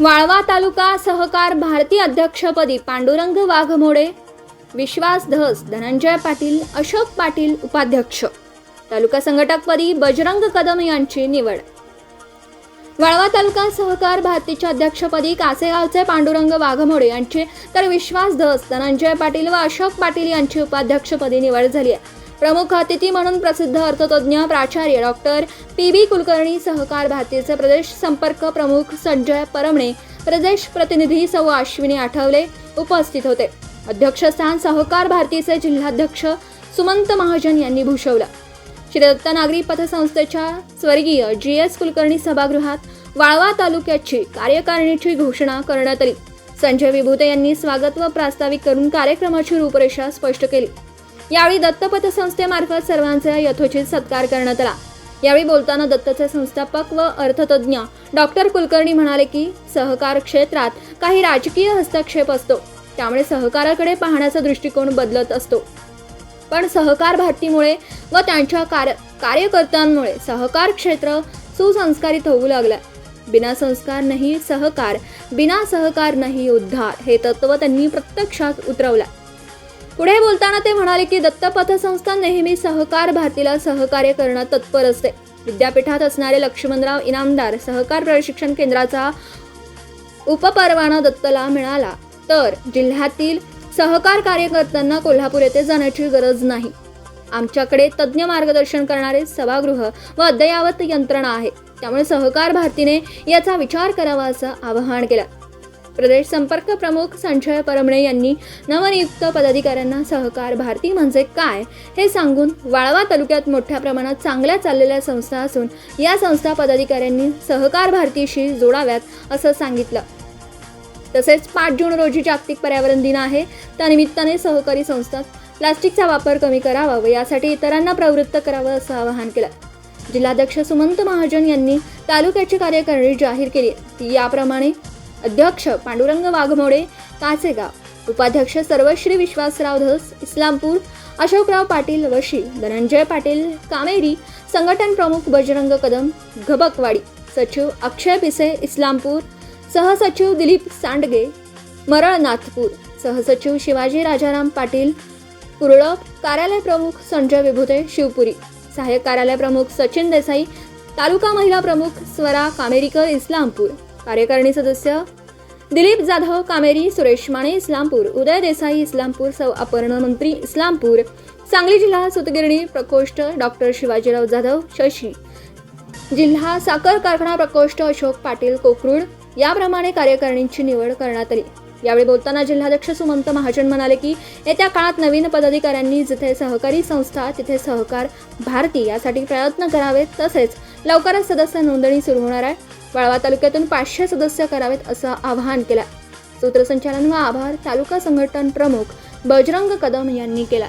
वाळवा तालुका सहकार भारती अध्यक्षपदी पांडुरंग वाघमोडे विश्वास धस धनंजय पाटील अशोक पाटील उपाध्यक्ष. तालुका संघटकपदी बजरंग कदम यांची निवड. वाळवा तालुका सहकार भारतीच्या अध्यक्षपदी कासेगावचे पांडुरंग वाघमोडे यांची तर विश्वास धस धनंजय पाटील व अशोक पाटील यांची उपाध्यक्षपदी निवड झाली आहे. प्रमुख अतिथी म्हणून प्रसिद्ध अर्थतज्ञ प्राचार्य डॉक्टर पी बी कुलकर्णी सहकार भारतीचे प्रदेश संपर्क प्रमुख संजय परमणे प्रदेश प्रतिनिधी सौ अश्विनी आठवले उपस्थित होते. अध्यक्षस्थान सहकार भारतीचे जिल्हाध्यक्ष सुमंत महाजन यांनी भूषवलं. श्री दत्त नागरी पथसंस्थेच्या स्वर्गीय जी एस कुलकर्णी सभागृहात वाळवा तालुक्याची कार्यकारिणीची घोषणा करण्यात आली. संजय विभूते यांनी स्वागत व प्रास्ताविक करून कार्यक्रमाची रूपरेषा स्पष्ट केली. यावेळी दत्तपथ संस्थेमार्फत सर्वांचा यथोचित सत्कार करण्यात आला. यावेळी बोलताना दत्तचे संस्थापक व अर्थतज्ञ डॉक्टर कुलकर्णी म्हणाले की सहकार क्षेत्रात काही राजकीय हस्तक्षेप असतो. त्यामुळे सहकाराकडे पाहण्याचा दृष्टिकोन बदलत असतो. पण सहकार भारतीमुळे व त्यांच्या कार्य कार्यकर्त्यांमुळे सहकार क्षेत्र सुसंस्कारित होऊ लागलं. बिना संस्कार नाही सहकार बिना सहकार नाही उद्धार हे तत्व त्यांनी प्रत्यक्षात उतरवलं. पुढे बोलताना ते म्हणाले की दत्त पतसंस्था नेहमी सहकार भारतीला सहकार्य करणं तत्पर असते. विद्यापीठात असणारे लक्ष्मणराव इनामदार सहकार प्रशिक्षण केंद्राचा उपपरवाना दत्तला मिळाला. तर जिल्ह्यातील सहकार कार्यकर्त्यांना कोल्हापूर येथे जाण्याची गरज नाही. आमच्याकडे तज्ज्ञ मार्गदर्शन करणारे सभागृह व अद्ययावत यंत्रणा आहे. त्यामुळे सहकार भारतीने याचा विचार करावा असं आवाहन केलं. प्रदेश संपर्क प्रमुख संजय परमणे यांनी नवनियुक्त पदाधिकाऱ्यांना सहकार भारती म्हणजे काय हे सांगून वाळवा तालुक्यात मोठ्या प्रमाणात चांगल्या चाललेल्या संस्था असून या संस्था पदाधिकाऱ्यांनी सहकार भारतीशी जोडाव्यात असं सांगितलं. तसेच पाच जून रोजी जागतिक पर्यावरण दिन आहे. त्यानिमित्ताने सहकारी संस्था प्लास्टिकचा वापर कमी करावा व यासाठी इतरांना प्रवृत्त करावं असं आवाहन केलं. जिल्हाध्यक्ष सुमंत महाजन यांनी तालुक्याची कार्यकारिणी जाहीर केली. याप्रमाणे अध्यक्ष पांडुरंग वाघमोडे काचेगाव. उपाध्यक्ष सर्वश्री विश्वासराव धस इस्लामपूर अशोकराव पाटील वशी धनंजय पाटील कामेरी संघटन प्रमुख बजरंग कदम घबकवाडी सचिव अक्षय पिसे इस्लामपूर सहसचिव दिलीप सांडगे मरळ नाथपूर सहसचिव शिवाजी राजाराम पाटील कुरळप कार्यालय प्रमुख संजय विभुते शिवपुरी सहाय्यक कार्यालय प्रमुख सचिन देसाई तालुका महिला प्रमुख स्वरा कामेरीकर इस्लामपूर. कार्यकारिणी सदस्य दिलीप जाधव कामेरी सुरेश माने इस्लामपूर उदय देसाई इस्लामपूर सौ अपर्णा मंत्री इस्लामपूर सांगली जिल्हा सुतगिरणी प्रकोष्ठ डॉक्टर शिवाजीराव जाधव शशी जिल्हा साखर कारखाना प्रकोष्ठ अशोक पाटील कोकरूड याप्रमाणे कार्यकारिणींची निवड करण्यात आली. यावेळी बोलताना जिल्हाध्यक्ष सुमंत महाजन म्हणाले की येत्या काळात नवीन पदाधिकाऱ्यांनी जिथे सहकारी संस्था तिथे सहकार भारती यासाठी प्रयत्न करावेत तसेच लवकरच सदस्य नोंदणी सुरू होणार आहे. वाळवा तालुक्यातून पाचशे सदस्य करावेत असं आवाहन केलं. सूत्रसंचालन व आभार तालुका संघटन प्रमुख बजरंग कदम यांनी केला.